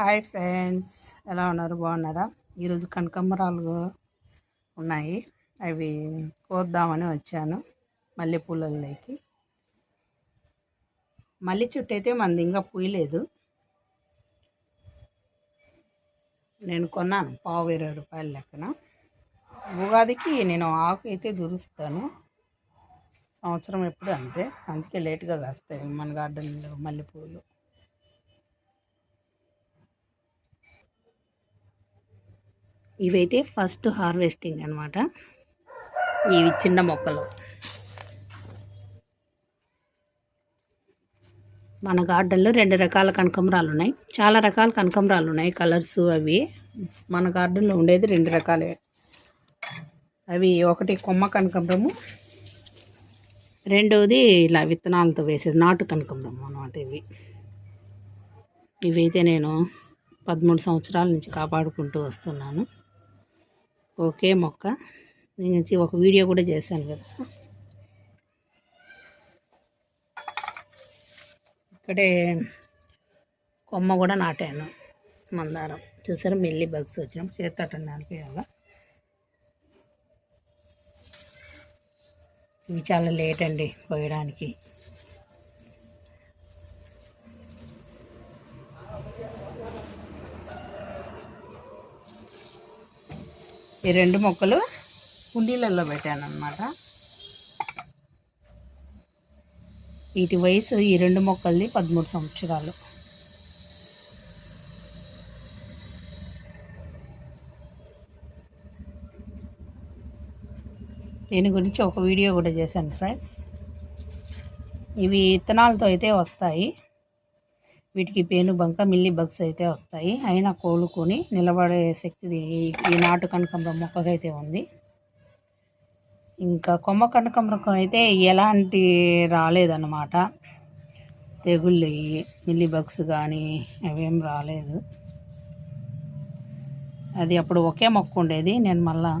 Hi friends ఎలా ఉన్నారు? బాగున్నారా? ఈరోజు కనకంబరాలు ఉన్నాయి. అవి కోద్దామని వచ్చాను మల్లెపూలలోకి మల్లె చుట్టూ అయితే మనది ఇంకా పూయలేదు నేను కొన్నాను పావు ఇరవై రూపాయల లెక్కన. ఉగాదికి నేను ఆకు అయితే దురుస్తాను సంవత్సరం ఎప్పుడు అంతే. అందుకే లేట్గా కాస్తాయి మన గార్డెన్లో మల్లెపూలు ఇవైతే ఫస్ట్ హార్వెస్టింగ్ అనమాట ఇవి చిన్న మొక్కలు. మన గార్డెన్లో రెండు రకాల కనకంబరాలు ఉన్నాయి చాలా రకాల కనకంబరాలు ఉన్నాయి కలర్స్ అవి. మన గార్డెన్లో ఉండేది రెండు రకాలే. అవి ఒకటి కొమ్మ కనకంబరము రెండవది ఇలా విత్తనాలతో వేసేది నాటు కనకంబరము అనమాట ఇవి. ఇవైతే నేను పదమూడు సంవత్సరాల నుంచి కాపాడుకుంటూ వస్తున్నాను. ఒకే మొక్క. నేను ఒక వీడియో కూడా చేశాను కదా. ఇక్కడే కొమ్మ కూడా నాటాను. మందారం. చూసారా? మిల్లి బగ్స్ వచ్చాం చేతట నడిపేయాల ఇవి చాలా లేట్ అండి కోయడానికి ఈ రెండు మొక్కలు కుండీలలో పెట్టాను అనమాట వీటి వయసు ఈ రెండు మొక్కలది పదమూడు సంవత్సరాలు. దీని గురించి ఒక వీడియో కూడా చేశాను ఫ్రెండ్స్. ఇవి విత్తనాలతో అయితే వస్తాయి. వీటికి పేను బంక మిల్లి బగ్స్ అయితే వస్తాయి. అయినా కోలుకొని నిలబడే శక్తి ఈ నాటు కనకంబరం మొక్కకైతే ఉంది. ఇంకా కొమ్మ కనకంబరం అయితే ఎలాంటి రాలేదన్నమాట. తెగుళ్ళు మిల్లి బగ్స్ కానీ అవేం రాలేదు. అది అప్పుడు ఒకే మొక్క ఉండేది. నేను మళ్ళా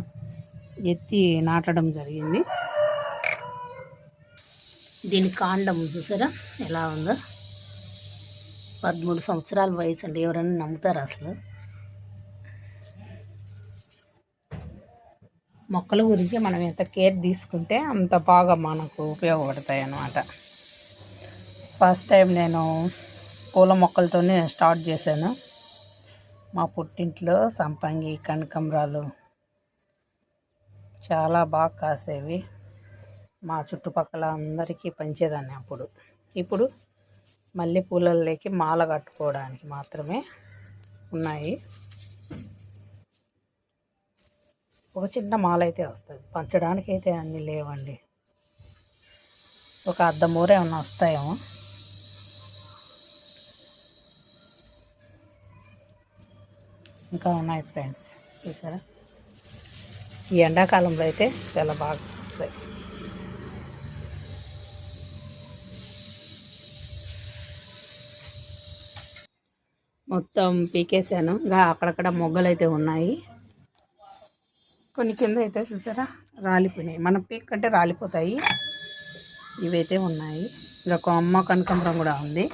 ఎత్తి నాటడం జరిగింది. దీని కాండం చూసారా? ఎలా ఉందో? పదమూడు సంవత్సరాల వయసు అండి ఎవరైనా నమ్ముతారు అసలు? మొక్కల గురించి మనం ఎంత కేర్ తీసుకుంటే అంత బాగా మనకు ఉపయోగపడతాయి అన్నమాట. ఫస్ట్ టైం నేను పూల మొక్కలతోనే స్టార్ట్ చేశాను. మా పుట్టింట్లో సంపంగి కనకంబరాలు చాలా బాగా కాసేవి. మా చుట్టుపక్కల అందరికీ పంచేదాన్ని అప్పుడు. ఇప్పుడు మల్లెపూలలోకి మాల కట్టుకోవడానికి మాత్రమే ఉన్నాయి. ఒక చిన్న మాల అయితే వస్తుంది. పంచడానికి అయితే అన్నీ లేవండి. ఒక అర్ధ మూర ఏమన్నా వస్తాయేమో. ఇంకా ఉన్నాయి ఫ్రెండ్స్. చూసారా? ఈ ఎండాకాలంలో అయితే చాలా బాగా వస్తాయి. మొత్తం పీకేసాను ఇంకా అక్కడక్కడ మొగ్గలు అయితే ఉన్నాయి. కొన్ని కింద అయితే చూసారా? రాలిపోయినాయి. మన పీక్ అంటే రాలిపోతాయి. ఇవైతే ఉన్నాయి. ఇంకా కొమ్మ కనకంబరం కూడా ఉంది.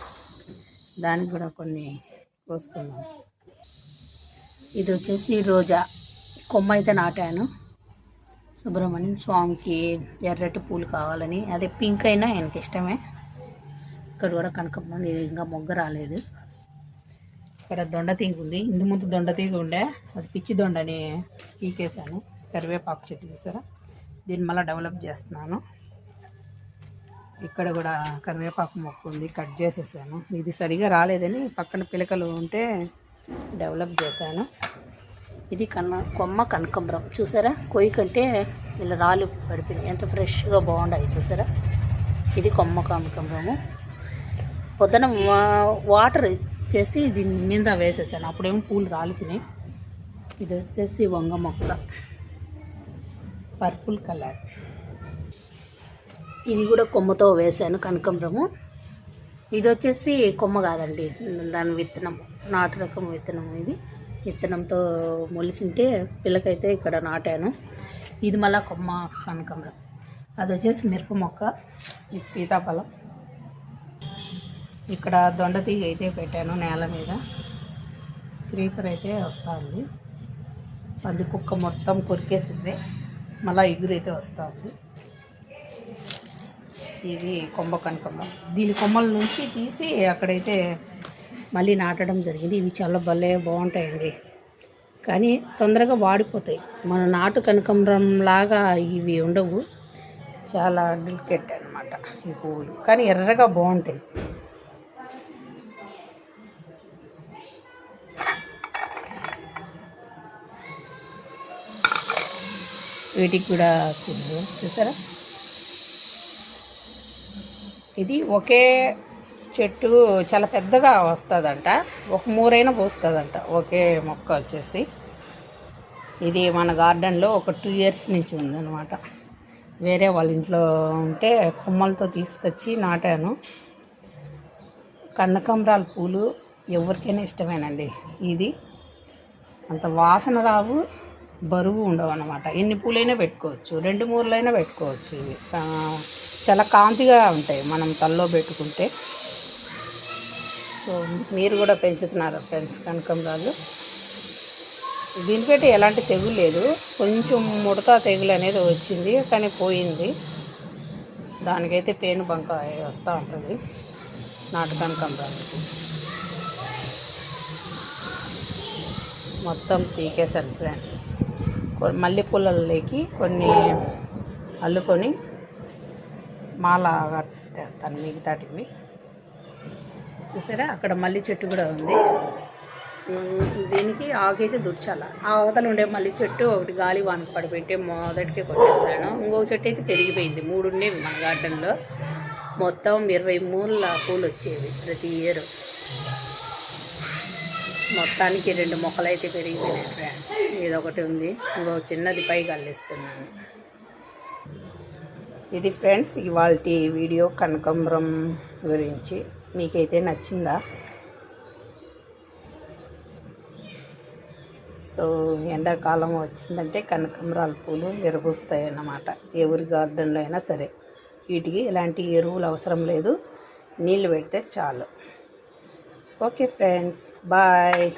దానికి కూడా కొన్ని కోసుకున్నాం ఇది వచ్చేసి రోజా. కొమ్మ అయితే నాటాను. సుబ్రహ్మణ్యం స్వామికి ఎర్రటి పూలు కావాలని. అదే పింక్ అయినా ఆయనకి ఇష్టమే. ఇక్కడ కూడా కనకంబరం ఇది ఇంకా మొగ్గ రాలేదు. ఇక్కడ దొండ తీగ ఉంది. ఇందు ముందు దొండ తీగ ఉండే. అది పిచ్చి దొండని పీకేసాను కరివేపాకు చెట్టు చూసారా? దీన్ని మళ్ళీ డెవలప్ చేస్తున్నాను. ఇక్కడ కూడా కరివేపాకు మొక్క ఉంది. కట్ చేసేసాను. ఇది సరిగా రాలేదని పక్కన పిలకలు ఉంటే డెవలప్ చేశాను. ఇది కన్న కొమ్మ కనకంబరం. చూసారా? కొయ్యి కంటే ఇలా రాళ్ళు పడిపోయినాయి. ఎంత ఫ్రెష్గా బాగుండాయి చూసారా? ఇది కొమ్మ కనకంబరము. పొద్దున వాటర్ చేసి దీని మీద వేసేసాను. అప్పుడేమో పూలు రాలుతున్నాయి ఇది వచ్చేసి వంగ మొక్క. పర్పుల్ కలర్ ఇది కూడా కొమ్మతో వేసాను కనకంబరము. ఇది వచ్చేసి కొమ్మ కాదండి. దాని విత్తనం నాటు రకం విత్తనం ఇది. విత్తనంతో మొలిసింటే పిల్లకైతే ఇక్కడ నాటాను. ఇది మళ్ళీ కొమ్మ కనకంబరం. అది వచ్చేసి మిరప మొక్క ఇది సీతాఫలం. ఇక్కడ దొండ తీగ అయితే పెట్టాను నేల మీద. క్రీపర్ అయితే వస్తుంది. అది కుక్క మొత్తం కొరికేసింది. మళ్ళీ ఎగురైతే వస్తుంది. ఇది కొమ్మ కనకమ్మ. దీని కొమ్మల నుంచి తీసి అక్కడైతే మళ్ళీ నాటడం జరిగింది. ఇవి చాలా భలే బాగుంటాయండి. కానీ తొందరగా వాడిపోతాయి. మన నాటు కనకంబరం లాగా ఇవి ఉండవు. చాలా డెలికేట్ అనమాట ఈ పువ్వులు కానీ ఎర్రగా బాగుంటాయి. వీటికి కూడా పువ్వు చూసారా? ఇది ఒకే చెట్టు చాలా పెద్దగా వస్తుందంట. ఒక మూరైనా పోస్తుందంట. ఒకే మొక్క వచ్చేసి. ఇది మన గార్డెన్లో ఒక టూ ఇయర్స్ నుంచి ఉందన్నమాట. వేరే వాళ్ళ ఇంట్లో ఉంటే కొమ్మలతో తీసుకొచ్చి నాటాను. కనకాంబరాల పూలు ఎవరికైనా ఇష్టమేనండి. ఇది అంత వాసన రావు. బరువు ఉండవు అనమాట ఎన్ని పూలైనా పెట్టుకోవచ్చు. రెండు మూరలైనా పెట్టుకోవచ్చు ఇవి. చాలా కాంతిగా ఉంటాయి మనం తల్లో పెట్టుకుంటే. సో మీరు కూడా పెంచుతున్నారు ఫ్రెండ్స్? కనకంబరాలు దీనికైతే ఎలాంటి తెగులు లేదు. కొంచెం ముడత తెగులు అనేది వచ్చింది కానీ పోయింది. దానికైతే పేను బంక వస్తూ ఉంటుంది. నాటు కనకాంబరాలకి మొత్తం పీకేశాను ఫ్రెండ్స్. మల్లెపూలలోకి కొన్ని అల్లుకొని మాల కట్టేస్తాను మిగతాటివి. చూసారా? అక్కడ మల్లి చెట్టు కూడా ఉంది. దీనికి ఆకైతే దుర్చాల ఆ అవతల ఉండే మల్లి చెట్టు ఒకటి గాలి వానకు పడిపెట్టి మొదటికే కొట్టేశాను. ఇంకొక చెట్టు అయితే పెరిగిపోయింది. మూడు ఉండేవి మన గార్డెన్లో. మొత్తం ఇరవై మూల పూలు వచ్చేవి ప్రతి ఇయర్. మొత్తానికి రెండు మొక్కలు అయితే పెరిగిపోయినాయి ఫ్రెండ్స్ ఇదొకటి ఉంది. ఇంకో చిన్నది పై కల్లిస్తున్నాను ఇది ఫ్రెండ్స్ ఇవాళ వీడియో కనకాంబరం గురించి. మీకైతే నచ్చిందా? సో ఎండాకాలం వచ్చిందంటే కనకాంబరాలు పూలు విరబూస్తాయి అన్నమాట ఎవరి గార్డెన్లో అయినా సరే. వీటికి ఎలాంటి ఎరువులు అవసరం లేదు. నీళ్ళు పెడితే చాలు. okay friends. Bye.